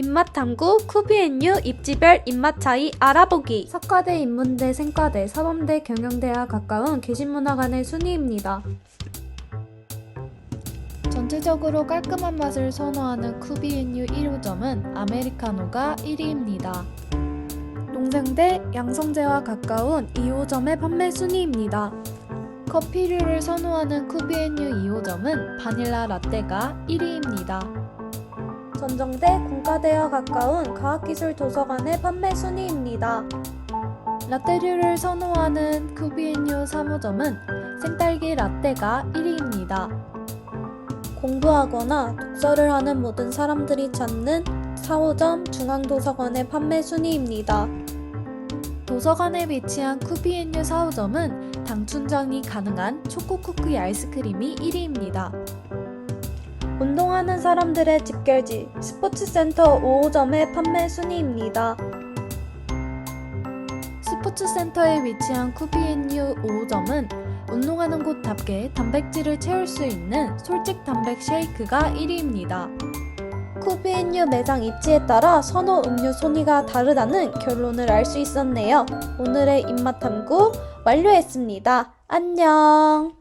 입맛 탐구 쿠비앤유 입지별 입맛 차이 알아보기 석가대 인문대 생과대 사범대 경영대와 가까운 계신문화관의 순위입니다. 전체적으로 깔끔한 맛을 선호하는 쿠비앤유 1호점은 아메리카노가 1위입니다. 농생대 양성제와 가까운 2호점의 판매 순위입니다. 커피류를 선호하는 쿠비앤유 2호점은 바닐라 라떼가 1위입니다. 전정대 공과대와 가까운 과학기술 도서관의 판매 순위입니다. 라떼류를 선호하는 쿠비앤유 3호점은 생딸기 라떼가 1위입니다. 공부하거나 독서를 하는 모든 사람들이 찾는 4호점 중앙도서관의 판매 순위입니다. 도서관에 위치한 쿠비앤유 4호점은 당 충전이 가능한 초코쿠키 아이스크림이 1위입니다. 운동하는 사람들의 집결지 스포츠센터 5호점의 판매 순위입니다. 스포츠센터에 위치한 쿠비앤유 5호점은 운동하는 곳답게 단백질을 채울 수 있는 솔직 단백 쉐이크가 1위입니다. 쿠비앤유 매장 입지에 따라 선호 음료 순위가 다르다는 결론을 알 수 있었네요. 오늘의 입맛 탐구 완료했습니다. 안녕!